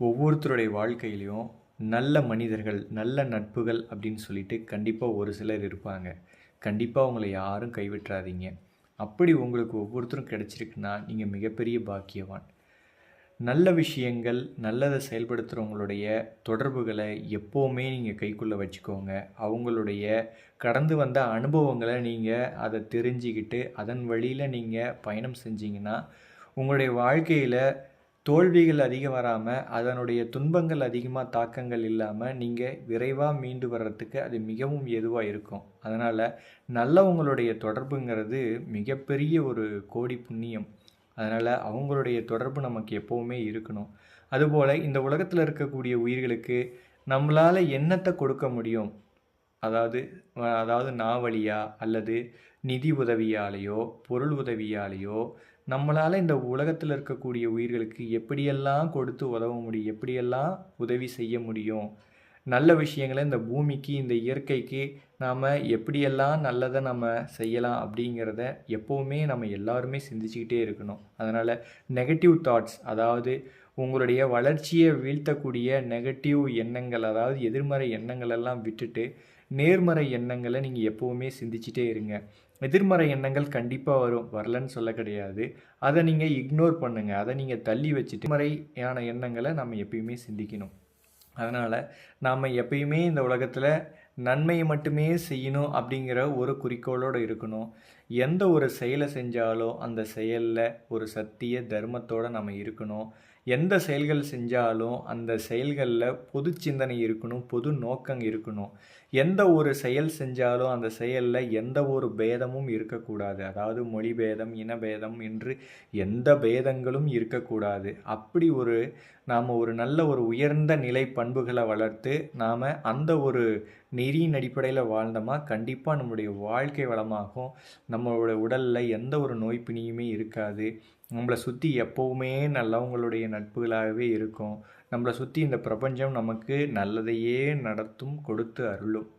ஒவ்வொருத்தருடைய வாழ்க்கையிலையும் நல்ல மனிதர்கள் நல்ல நட்புகள் அப்படின்னு சொல்லிட்டு கண்டிப்பாக ஒரு சிலர் இருப்பாங்க. கண்டிப்பாக உங்களை யாரும் கைவிட்டுறாதீங்க. அப்படி உங்களுக்கு ஒவ்வொருத்தரும் கிடச்சிருக்குன்னா நீங்கள் மிகப்பெரிய பாக்கியவான். நல்ல விஷயங்கள் நல்லதை செயல்படுத்துகிறவங்களுடைய தொடர்புகளை எப்போவுமே நீங்கள் கைக்குள்ளே வச்சுக்கோங்க. அவங்களுடைய கடந்து வந்த அனுபவங்களை நீங்கள் அதை தெரிஞ்சுக்கிட்டு அதன் வழியில் நீங்கள் பயணம் செஞ்சீங்கன்னா உங்களுடைய வாழ்க்கையில் தோல்விகள் அதிகம் வராமல் அதனுடைய துன்பங்கள் அதிகமாக தாக்கங்கள் இல்லாமல் நீங்கள் விரைவாக மீண்டு வர்றதுக்கு அது மிகவும் எதுவாக இருக்கும். அதனால் நல்லவங்களுடைய தொடர்புங்கிறது மிகப்பெரிய ஒரு கோடி புண்ணியம். அதனால் அவங்களுடைய தொடர்பு நமக்கு எப்போவுமே இருக்கணும். அதுபோல் இந்த உலகத்தில் இருக்கக்கூடிய உயிர்களுக்கு நம்மளால் என்னத்தை கொடுக்க முடியும்? அதாவது அதாவது நாவழியா அல்லது நிதி உதவியாலேயோ பொருள் உதவியாலேயோ நம்மளால் இந்த உலகத்தில் இருக்கக்கூடிய உயிர்களுக்கு எப்படியெல்லாம் கொடுத்து உதவ முடியும் எப்படியெல்லாம் உதவி செய்ய முடியும்? நல்ல விஷயங்களை இந்த பூமிக்கு இந்த இயற்கைக்கு நாம் எப்படியெல்லாம் நல்லதை நம்ம செய்யலாம் அப்படிங்கிறத எப்போவுமே நம்ம எல்லாருமே சிந்திச்சுக்கிட்டே இருக்கணும். அதனால் நெகட்டிவ் தாட்ஸ் அதாவது உங்களுடைய வளர்ச்சியை வீழ்த்தக்கூடிய நெகட்டிவ் எண்ணங்கள் அதாவது எதிர்மறை எண்ணங்கள் எல்லாம் விட்டுட்டு நேர்மறை எண்ணங்களை நீங்கள் எப்போவுமே சிந்திச்சிட்டே இருங்க. எதிர்மறை எண்ணங்கள் கண்டிப்பாக வரும். வரலன்னு சொல்ல கிடையாது. அதை நீங்கள் இக்னோர் பண்ணுங்கள் அதை நீங்கள் தள்ளி வச்சுட்டு முறையான எண்ணங்களை நம்ம எப்பயுமே சிந்திக்கணும். அதனால் நாம் எப்பயுமே இந்த உலகத்தில் நன்மையை மட்டுமே செய்யணும் அப்படிங்கிற ஒரு குறிக்கோளோடு இருக்கணும். எந்த ஒரு செயலை செஞ்சாலோ அந்த செயலில் ஒரு சத்திய தர்மத்தோடு நம்ம இருக்கணும். எந்த செயல்கள் செஞ்சாலும் அந்த செயல்களில் பொது சிந்தனை இருக்கணும் பொது நோக்கம் இருக்கணும். எந்த ஒரு செயல் செஞ்சாலும் அந்த செயலில் எந்த ஒரு பேதமும் இருக்கக்கூடாது. அதாவது மொழி பேதம் இனபேதம் என்று எந்த பேதங்களும் இருக்கக்கூடாது. அப்படி ஒரு நாம் ஒரு நல்ல ஒரு உயர்ந்த நிலை பண்புகளை வளர்த்து நாம் அந்த ஒரு நெறியின் அடிப்படையில் வாழ்ந்தோமா கண்டிப்பாக நம்முடைய வாழ்க்கை வளமாகும். நம்மளோட உடலில் எந்த ஒரு நோய் பிணியுமே இருக்காது. நம்மளை சுற்றி எப்போவுமே நல்லவங்களுடைய நட்புகளாகவே இருக்கும். நம்மளை சுற்றி இந்த பிரபஞ்சம் நமக்கு நல்லதையே நடத்தும் கொடுத்து அருளும்.